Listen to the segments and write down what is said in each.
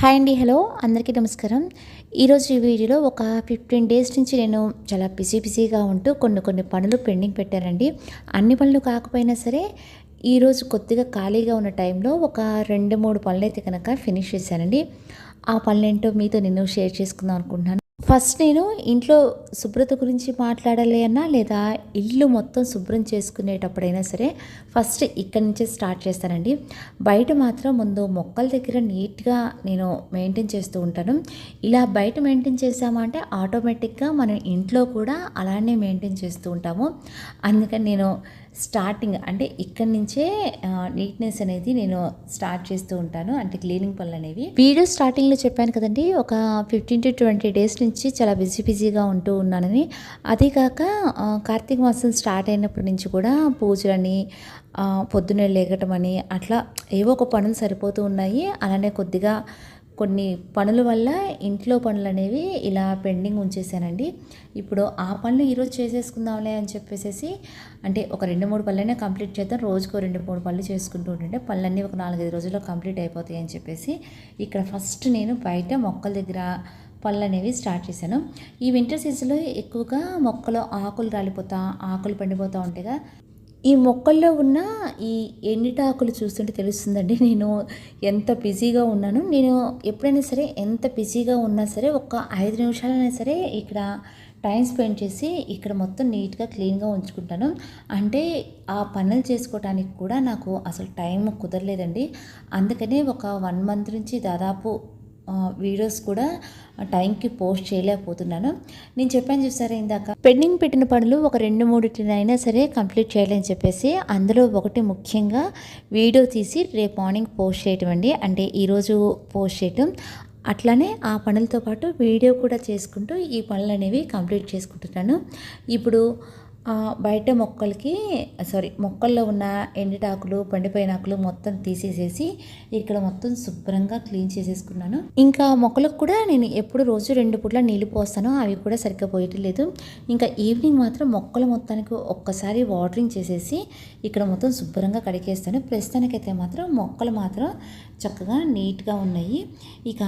Hi అండి hello. అందరికీ నమస్కారం. ఈరోజు ఈ వీడియోలో ఒక ఫిఫ్టీన్ డేస్ నుంచి నేను చాలా బిజీ బిజీగా ఉంటూ కొన్ని కొన్ని పనులు పెండింగ్ పెట్టానండి. అన్ని పనులు కాకపోయినా సరే ఈరోజు కొద్దిగా ఖాళీగా ఉన్న టైంలో ఒక రెండు మూడు పనులు అయితే కనుక ఫినిష్ చేశానండి. ఆ పనులేంటో మీతో నేను షేర్ చేసుకుందాం అనుకుంటున్నాను. ఫస్ట్ నేను ఇంట్లో శుభ్రత గురించి మాట్లాడాలి అన్నా లేదా ఇల్లు మొత్తం శుభ్రం చేసుకునేటప్పుడైనా సరే ఫస్ట్ ఇక్కడి నుంచే స్టార్ట్ చేస్తానండి. బయట మాత్రం ముందు మొక్కల దగ్గర నీట్గా నేను మెయింటైన్ చేస్తూ ఉంటాను. ఇలా బయట మెయింటైన్ చేసామా అంటే ఆటోమేటిక్గా మనం ఇంట్లో కూడా అలానే మెయింటైన్ చేస్తూ ఉంటాము. అందుకని నేను స్టార్టింగ్ అంటే ఇక్కడి నుంచే నీట్నెస్ అనేది నేను స్టార్ట్ చేస్తూ ఉంటాను అంటే క్లీనింగ్ పనులు అనేవి. వీడియో స్టార్టింగ్లో చెప్పాను కదండి ఒక ఫిఫ్టీన్ టు ట్వంటీ డేస్ నుంచి చాలా బిజీ బిజీగా ఉంటూ ఉన్నానని. అదే కాక కార్తీక మాసం స్టార్ట్ అయినప్పటి నుంచి కూడా పూజలని పొద్దున్నే లేగటం అని అట్లా ఏవో ఒక పనులు సరిపోతూ ఉన్నాయి. అలానే కొద్దిగా కొన్ని పనుల వల్ల ఇంట్లో పనులు అనేవి ఇలా పెండింగ్ ఉంచేసానండి. ఇప్పుడు ఆ పనులు ఈరోజు చేసేసుకుందాంలే అని చెప్పేసి అంటే ఒక రెండు మూడు పనులైనా కంప్లీట్ చేద్దాం రోజుకో రెండు మూడు పనులు చేసుకుంటూ ఉంటుంటే పనులన్నీ ఒక నాలుగైదు రోజుల్లో కంప్లీట్ అయిపోతాయి అని చెప్పేసి ఇక్కడ ఫస్ట్ నేను బయట మొక్కల దగ్గర పళ్ళు అనేవి స్టార్ట్ చేశాను. ఈ వింటర్ సీజన్లో ఎక్కువగా మొక్కలో ఆకులు రాలిపోతా ఆకులు పండిపోతూ ఉంటాయిగా ఈ మొక్కల్లో ఉన్న ఈ ఎండిటాకులు చూస్తుంటే తెలుస్తుందండి. నేను ఎంత బిజీగా ఉన్నాను. నేను ఎప్పుడైనా సరే ఎంత బిజీగా ఉన్నా సరే ఒక ఐదు నిమిషాలైనా సరే ఇక్కడ టైం స్పెండ్ చేసి ఇక్కడ మొత్తం నీట్గా క్లీన్గా ఉంచుకుంటాను. అంటే ఆ పనులు చేసుకోవడానికి కూడా నాకు అసలు టైం కుదరలేదండి. అందుకనే ఒక వన్ మంత్ నుంచి దాదాపు వీడియోస్ కూడా టైంకి పోస్ట్ చేయలేకపోతున్నాను. నేను చెప్పాను చూసారా ఇందాక? పెండింగ్ పెట్టిన పనులు ఒక రెండు మూడింటినైనా సరే కంప్లీట్ చేయాలని చెప్పేసి అందులో ఒకటి ముఖ్యంగా వీడియో తీసి రేపు మార్నింగ్ పోస్ట్ చేయటం అండి. అంటే ఈరోజు పోస్ట్ చేయటం. అట్లానే ఆ పనులతో పాటు వీడియో కూడా చేసుకుంటూ ఈ పనులు అనేవి కంప్లీట్ చేసుకుంటున్నాను. ఇప్పుడు బయట మొక్కలకి సారీ మొక్కల్లో ఉన్న ఎండిటాకులు పండిపోయిన ఆకులు మొత్తం తీసేసేసి ఇక్కడ మొత్తం శుభ్రంగా క్లీన్ చేసేసుకున్నాను. ఇంకా మొక్కలకు కూడా నేను ఎప్పుడు రోజు రెండు పూట్ల నీళ్ళు పోస్తాను అవి కూడా సరిగ్గా పోయటం లేదు. ఇంకా ఈవినింగ్ మాత్రం మొక్కల మొత్తానికి ఒక్కసారి వాటరింగ్ చేసేసి ఇక్కడ మొత్తం శుభ్రంగా కడిగేస్తాను. ప్రస్తుతానికైతే మాత్రం మొక్కలు మాత్రం చక్కగా నీట్గా ఉన్నాయి. ఇక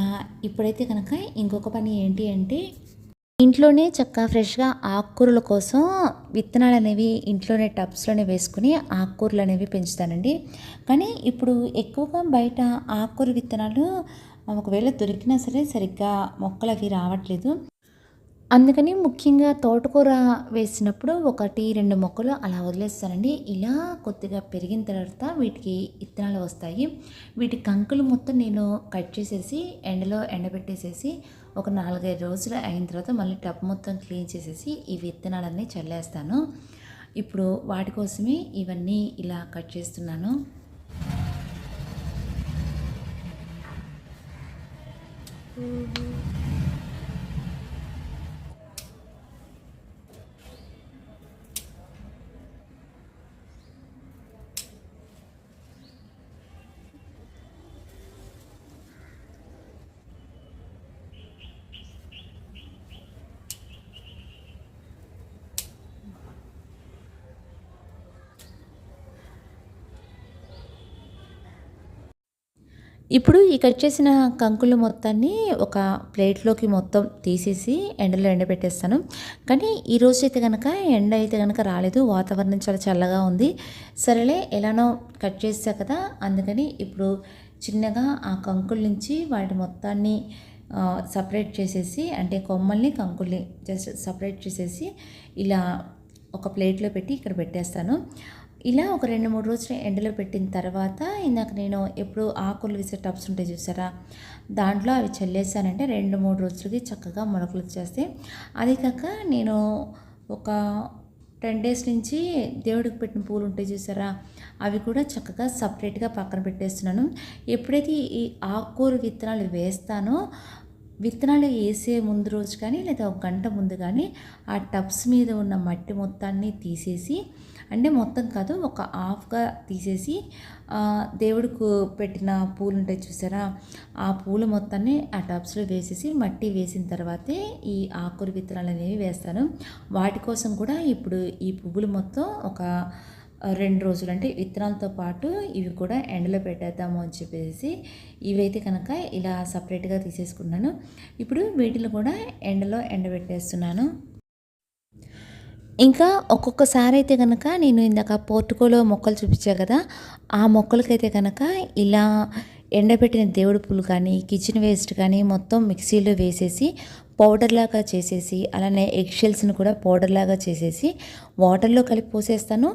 ఇప్పుడైతే కనుక ఇంకొక పని ఏంటి అంటే ఇంట్లోనే చక్కగా ఫ్రెష్గా ఆకుకూరల కోసం విత్తనాలు అనేవి ఇంట్లోనే టబ్స్లోనే వేసుకుని ఆకుకూరలు అనేవి పెంచుతానండి. కానీ ఇప్పుడు ఎక్కువగా బయట ఆకుకూర విత్తనాలు ఒకవేళ దొరికినా సరే సరిగ్గా మొక్కలు అవి రావట్లేదు. అందుకని ముఖ్యంగా తోటకూర వేసినప్పుడు ఒకటి రెండు మొక్కలు అలా వదిలేస్తానండి. ఇలా కొద్దిగా పెరిగిన తర్వాత వీటికి విత్తనాలు వస్తాయి. వీటి కంకులు మొత్తం నేను కట్ చేసేసి ఎండలో ఎండబెట్టేసేసి ఒక నాలుగైదు రోజులు అయిన తర్వాత మళ్ళీ టబ్ మొత్తం క్లీన్ చేసేసి ఈ విత్తనాలన్నీ చల్లేస్తాను. ఇప్పుడు వాటి కోసమే ఇవన్నీ ఇలా కట్ చేస్తున్నాను. ఇప్పుడు ఈ కట్ చేసిన కంకులు మొత్తాన్ని ఒక ప్లేట్లోకి మొత్తం తీసేసి ఎండలో ఎండబెట్టేస్తాను. కానీ ఈరోజు అయితే కనుక ఎండ అయితే కనుక రాలేదు. వాతావరణం చాలా చల్లగా ఉంది. సరేలే ఎలానో కట్ చేసా కదా అందుకని ఇప్పుడు చిన్నగా ఆ కంకుల నుంచి వాటి మొత్తాన్ని సపరేట్ చేసేసి అంటే కొమ్మల్ని కంకుల్ని జస్ట్ సపరేట్ చేసేసి ఇలా ఒక ప్లేట్లో పెట్టి ఇక్కడ పెట్టేస్తాను. ఇలా ఒక రెండు మూడు రోజులు ఎండలో పెట్టిన తర్వాత ఇందాక నేను ఎప్పుడు ఆకులు వేసే టబ్స్ ఉంటాయి చూసారా? దాంట్లో అవి చల్లేసానంటే రెండు మూడు రోజులకి చక్కగా మొలకలు వచ్చేస్తాయి. అదే కాక నేను ఒక టెన్ డేస్ నుంచి దేవుడికి పెట్టిన పూలు ఉంటాయి చూసారా? అవి కూడా చక్కగా సపరేట్గా పక్కన పెట్టేస్తున్నాను. ఎప్పుడైతే ఈ ఆకుకూర విత్తనాలు వేస్తానో విత్తనాలు వేసే ముందు రోజు కానీ లేదా ఒక గంట ముందు కానీ ఆ టబ్స్ మీద ఉన్న మట్టి మొత్తాన్ని తీసేసి అంటే మొత్తం కాదు ఒక హాఫ్గా తీసేసి దేవుడికి పెట్టిన పూలు ఉంటాయి చూసారా? ఆ పూలు మొత్తాన్ని ఆ టబ్స్లో వేసేసి మట్టి వేసిన తర్వాతే ఈ ఆకుకూర విత్తనాలు అనేవి వేస్తాను. వాటి కోసం కూడా ఇప్పుడు ఈ పువ్వులు మొత్తం ఒక రెండు రోజులు అంటే విత్తనాలతో పాటు ఇవి కూడా ఎండలో పెట్టేద్దాము అని చెప్పేసి ఇవైతే కనుక ఇలా సపరేట్గా తీసేసుకున్నాను. ఇప్పుడు వీటిని కూడా ఎండలో ఎండబెట్టేస్తున్నాను. ఇంకా ఒక్కొక్కసారి అయితే కనుక నేను ఇందాక పోర్టుకోలో మొక్కలు చూపించా కదా ఆ మొక్కలకైతే కనుక ఇలా ఎండబెట్టిన దేవుడి పూలు కానీ కిచెన్ వేస్ట్ కానీ మొత్తం మిక్సీలో వేసేసి పౌడర్ లాగా చేసేసి అలానే ఎగ్ షెల్స్ని కూడా పౌడర్ లాగా చేసేసి వాటర్లో కలిపి పోసేస్తాను.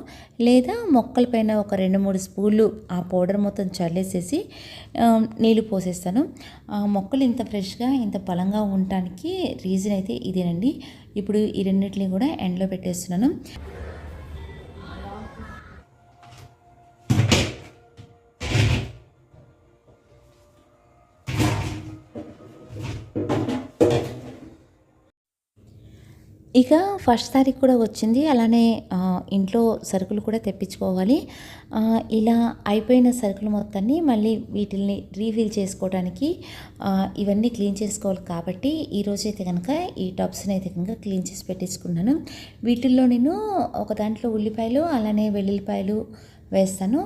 లేదా మొక్కల పైన ఒక రెండు మూడు స్పూన్లు ఆ పౌడర్ మొత్తం చల్లేసేసి నీళ్ళు పోసేస్తాను. ఆ మొక్కలు ఇంత ఫ్రెష్గా ఇంత బలంగా ఉండటానికి రీజన్ అయితే ఇదేనండి. ఇప్పుడు ఈ రెండింటిని కూడా ఎండలో పెట్టేస్తున్నాను. ఇక ఫస్ట్ తారీఖు కూడా వచ్చింది. అలానే ఇంట్లో సరుకులు కూడా తెప్పించుకోవాలి. ఇలా అయిపోయిన సరుకులు మొత్తాన్ని మళ్ళీ వీటిల్ని రీఫిల్ చేసుకోవడానికి ఇవన్నీ క్లీన్ చేసుకోవాలి కాబట్టి ఈరోజైతే కనుక ఈ టబ్స్ని అయితే కనుక క్లీన్ చేసి పెట్టేసుకున్నాను. వీటిల్లో నేను ఒక దాంట్లో ఉల్లిపాయలు అలానే వెల్లుల్లిపాయలు వేస్తాను.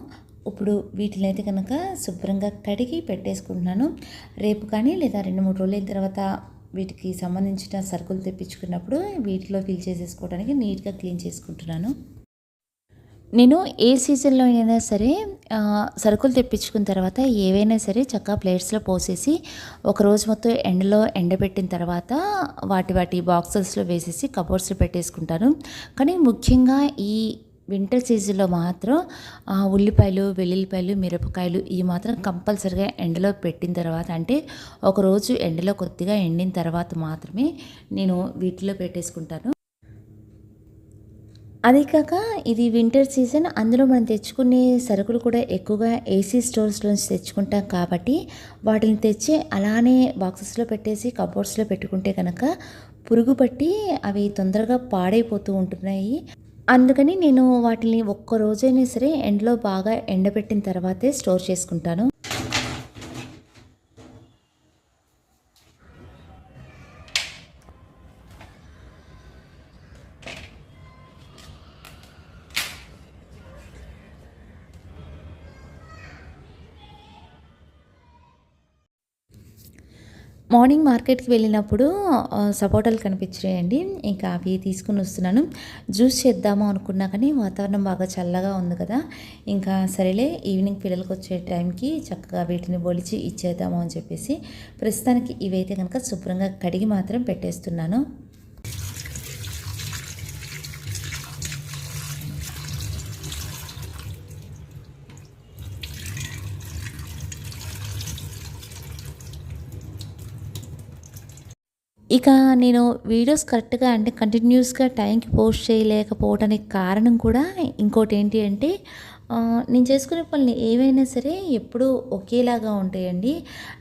ఇప్పుడు వీటిని అయితే కనుక శుభ్రంగా కడిగి పెట్టేసుకుంటున్నాను. రేపు కానీ లేదా రెండు మూడు రోజుల తర్వాత వీటికి సంబంధించిన సరుకులు తెప్పించుకున్నప్పుడు వీటిలో ఫిల్ చేసేసుకోవడానికి నీట్గా క్లీన్ చేసుకుంటున్నాను. నేను ఏ సీజన్లో అయినా సరే సరుకులు తెప్పించుకున్న తర్వాత ఏవైనా సరే చక్కగా ప్లేట్స్లో పోసేసి ఒక రోజు మొత్తం ఎండలో ఎండబెట్టిన తర్వాత వాటి వాటి బాక్సెస్లో వేసేసి కబోర్డ్స్లో పెట్టేసుకుంటాను. కానీ ముఖ్యంగా ఈ వింటర్ సీజన్లో మాత్రం ఉల్లిపాయలు వెల్లుల్లిపాయలు మిరపకాయలు ఇవి మాత్రం కంపల్సరిగా ఎండలో పెట్టిన తర్వాత అంటే ఒకరోజు ఎండలో కొద్దిగా ఎండిన తర్వాత మాత్రమే నేను వీటిలో పెట్టేసుకుంటాను. అదే కాక ఇది వింటర్ సీజన్ అందులో మనం తెచ్చుకునే సరుకులు కూడా ఎక్కువగా ఏసీ స్టోర్స్లోంచి తెచ్చుకుంటాం కాబట్టి వాటిని తెచ్చి అలానే బాక్సెస్లో పెట్టేసి కబోర్డ్స్లో పెట్టుకుంటే కనుక పురుగు పట్టి అవి తొందరగా పాడైపోతూ ఉంటున్నాయి. అందుకని నేను వాటిని ఒక్క రోజైనా సరే ఎండలో బాగా ఎండబెట్టిన తర్వాతే స్టోర్ చేసుకుంటాను. మార్నింగ్ మార్కెట్కి వెళ్ళినప్పుడు సపోటాలు కనిపించాయండి. ఇంకా అవి తీసుకుని వస్తున్నాను. జ్యూస్ చేద్దాము అనుకున్నా కానీ వాతావరణం బాగా చల్లగా ఉంది కదా. ఇంకా సరేలే ఈవినింగ్ పిల్లలకు వచ్చే టైంకి చక్కగా వీటిని బొలిచి ఇచ్చేద్దాము అని చెప్పేసి ప్రస్తుతానికి ఇవైతే కనుక శుభ్రంగా కడిగి మాత్రం పెట్టేస్తున్నాను. ఇక నేను వీడియోస్ కరెక్ట్గా అంటే కంటిన్యూస్గా టైంకి పోస్ట్ చేయలేకపోవడానికి కారణం కూడా ఇంకోటి ఏంటి అంటే నేను చేసుకునే పనులు ఏవైనా సరే ఎప్పుడూ ఒకేలాగా ఉంటాయండి.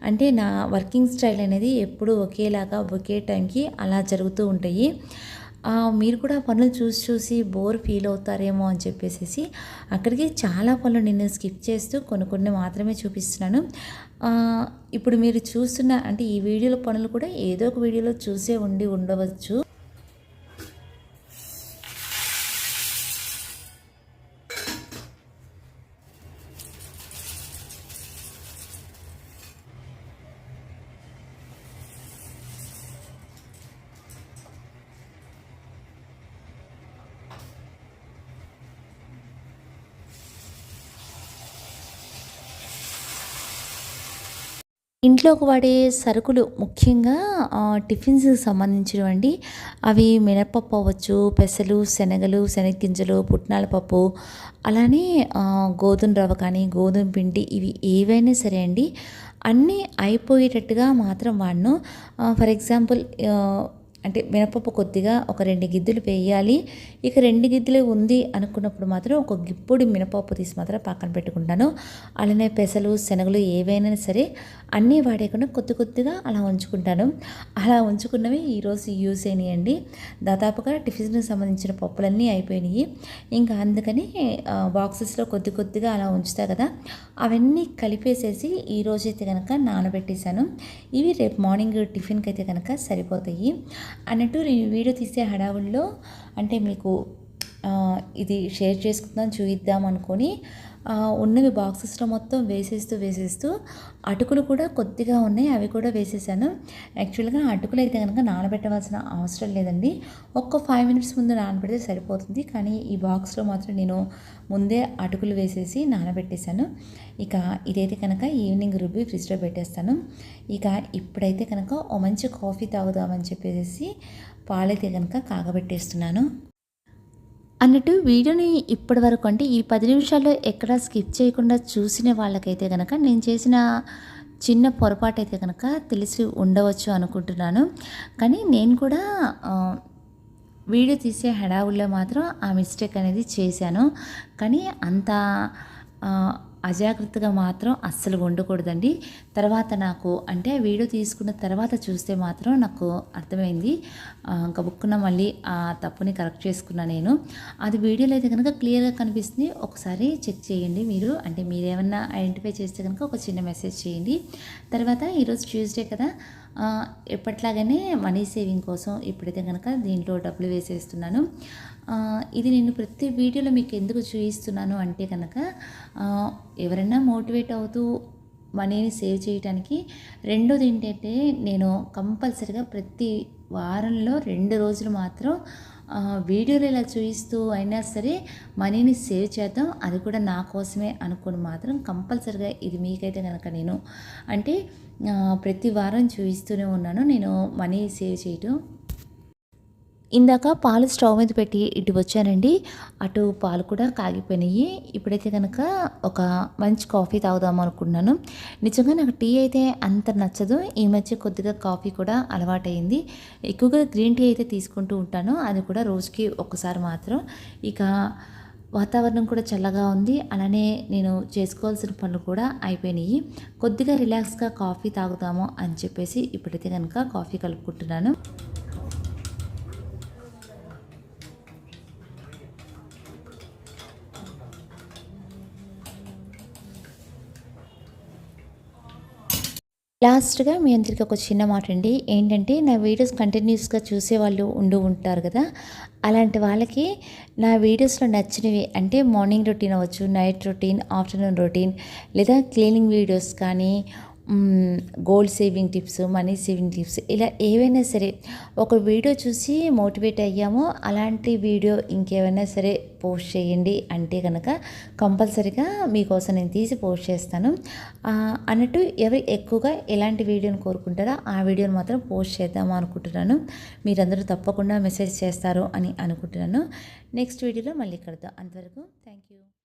అంటే నా వర్కింగ్ స్టైల్ అనేది ఎప్పుడూ ఒకేలాగా ఒకే టైంకి అలా జరుగుతూ ఉంటాయి. మీరు కూడా పనులు చూసి చూసి బోర్ ఫీల్ అవుతారేమో అని చెప్పేసి అక్కడికి చాలా పనులు నేను స్కిప్ చేస్తూ కొన్ని కొన్ని మాత్రమే చూపిస్తున్నాను. ఇప్పుడు మీరు చూస్తున్న అంటే ఈ వీడియోలో పనులు కూడా ఏదో ఒక వీడియోలో చూసే ఉండి ఉండవచ్చు. ఇంట్లోకి వాడే సరుకులు ముఖ్యంగా టిఫిన్స్కి టిఫిన్స్కి సంబంధించినవండి. అవి మినపప్పు అవ్వచ్చు పెసలు శనగలు శనగగింజలు పుట్నాల పప్పు అలానే గోధుమ రవ్వ కానీ గోధుమ పిండి ఇవి ఏవైనా సరే అండి అన్నీ అయిపోయేటట్టుగా మాత్రం వాడను. ఫర్ ఎగ్జాంపుల్ అంటే మినపప్పు కొద్దిగా ఒక రెండు గిద్దెలు వేయాలి. ఇక రెండు గిద్దెలు ఉంది అనుకున్నప్పుడు మాత్రం ఒక గిప్పుడు మినపప్పు తీసి మాత్రం పక్కన పెట్టుకుంటాను. అలానే పెసలు శనగలు ఏవైనా సరే అన్నీ వాడేయకుండా కొద్ది కొద్దిగా అలా ఉంచుకుంటాను. అలా ఉంచుకున్నవి ఈరోజు యూజ్ అయినాయండి. దాదాపుగా టిఫిన్కి సంబంధించిన పప్పులన్నీ అయిపోయినాయి. ఇంకా అందుకని బాక్సెస్లో కొద్ది కొద్దిగా అలా ఉంచుతా కదా. అవన్నీ కలిపేసేసి ఈ రోజైతే కనుక నానబెట్టేశాను. ఇవి రేపు మార్నింగ్ టిఫిన్కి అయితే కనుక సరిపోతాయి. అన్నట్టు నేను వీడియో తీసే హడావుల్లో అంటే మీకు ఇది షేర్ చేసుకుందాం చూద్దాం అనుకొని ఉన్నవి బాక్సెస్లో మొత్తం వేసేస్తూ వేసేస్తూ అటుకులు కూడా కొద్దిగా ఉన్నాయి. అవి కూడా వేసేసాను. యాక్చువల్గా అటుకులు అయితే కనుక నానబెట్టవలసిన అవసరం లేదండి. ఒక్క ఫైవ్ మినిట్స్ ముందు నానబెడితే సరిపోతుంది. కానీ ఈ బాక్స్లో మాత్రం నేను ముందే అటుకులు వేసేసి నానబెట్టేశాను. ఇక ఇదైతే కనుక ఈవినింగ్ రుబ్బి ఫ్రిడ్జ్లో పెట్టేస్తాను. ఇక ఇప్పుడైతే కనుక ఓ మంచి కాఫీ తాగుదామని చెప్పేసి పాలైతే కనుక కాగబెట్టేస్తున్నాను. అన్నట్టు వీడియోని ఇప్పటి వరకు అంటే ఈ పది నిమిషాల్లో ఎక్కడ స్కిప్ చేయకుండా చూసిన వాళ్ళకైతే కనుక నేను చేసిన చిన్న పొరపాటు అయితే కనుక తెలిసి ఉండవచ్చు అనుకుంటున్నాను. కానీ నేను కూడా వీడియో తీసే హడావుల్లో మాత్రం ఆ మిస్టేక్ అనేది చేశాను. కానీ అంత అజాగ్రత్తగా మాత్రం అస్సలు ఉండకూడదండి తర్వాత నాకు అంటే వీడియో తీసుకున్న తర్వాత చూస్తే మాత్రం నాకు అర్థమైంది. ఆ, గబుక్కున మళ్ళీ ఆ తప్పుని కరెక్ట్ చేసుకున్నా నేను. అది వీడియోలో అయితే కనుక క్లియర్గా కనిపిస్తుంది. ఒకసారి చెక్ చేయండి మీరు. అంటే మీరు ఏమన్నా ఐడెంటిఫై చేస్తే కనుక ఒక చిన్న మెసేజ్ చేయండి. తర్వాత ఈరోజు ట్యూస్డే కదా. ఎప్పట్లాగానే మనీ సేవింగ్ కోసం ఇప్పుడైతే కనుక దీంట్లో డబ్బులు వేసేస్తున్నాను. ఇది నేను ప్రతి వీడియోలో మీకు ఎందుకు చూపిస్తున్నాను అంటే కనుక ఎవరైనా మోటివేట్ అవుతూ మనీని సేవ్ చేయడానికి రెండోది ఏంటంటే నేను కంపల్సరిగా ప్రతి వారంలో రెండు రోజులు మాత్రం వీడియోలు ఇలా చూపిస్తూ అయినా సరే మనీని సేవ్ చేద్దాం అది కూడా నా కోసమే అనుకుని మాత్రం కంపల్సరిగా ఇది మీకైతే కనుక నేను అంటే ప్రతి వారం చూపిస్తూనే ఉన్నాను. నేను మనీ సేవ్ చేయటం ఇందాక పాలు స్టవ్ మీద పెట్టి ఇటు వచ్చానండి. అటు పాలు కూడా కాగిపోయినాయి. ఇప్పుడైతే కనుక ఒక మంచి కాఫీ తాగుదాం అనుకున్నాను. నిజంగా నాకు టీ అయితే అంత నచ్చదు. ఈ మధ్య కొద్దిగా కాఫీ కూడా అలవాటైంది. ఎక్కువగా గ్రీన్ టీ అయితే తీసుకుంటూ ఉంటాను. అది కూడా రోజుకి ఒక్కసారి మాత్రం. ఇక వాతావరణం కూడా చల్లగా ఉంది. అలానే నేను చేసుకోవాల్సిన పనులు కూడా అయిపోయినాయి. కొద్దిగా రిలాక్స్గా కాఫీ తాగుదాము అని చెప్పేసి ఇప్పుడైతే కనుక కాఫీ కలుపుకుంటున్నాను. లాస్ట్గా మీ అందరికీ ఒక చిన్న మాట అండి ఏంటంటే నా వీడియోస్ కంటిన్యూస్గా చూసే వాళ్ళు ఉండి ఉంటారు కదా. అలాంటి వాళ్ళకి నా వీడియోస్లో నచ్చినవి అంటే మార్నింగ్ రొటీన్ అవ్వచ్చు నైట్ రొటీన్ ఆఫ్టర్నూన్ రొటీన్ లేదా క్లీనింగ్ వీడియోస్ కానీ gold saving tips money saving tips ఇలా ఏవైనా సరే ఒక వీడియో చూసి మోటివేట్ అయ్యామో అలాంటి వీడియో ఇంకేమైనా సరే పోస్ట్ చేయండి. అంటే కనుక కంపల్సరీగా మీకోసం నేను తీసి పోస్ట్ చేస్తాను. అన్నట్టు ఎవరు ఎక్కువగా ఎలాంటి వీడియోని కోరుకుంటారో ఆ వీడియోని మాత్రం పోస్ట్ చేద్దాం అనుకుంటున్నాను. మీరందరూ తప్పకుండా మెసేజ్ చేస్తారు అని అనుకుంటున్నాను. నెక్స్ట్ వీడియోలో మళ్ళీ కడతాం అంతవరకు థ్యాంక్ యూ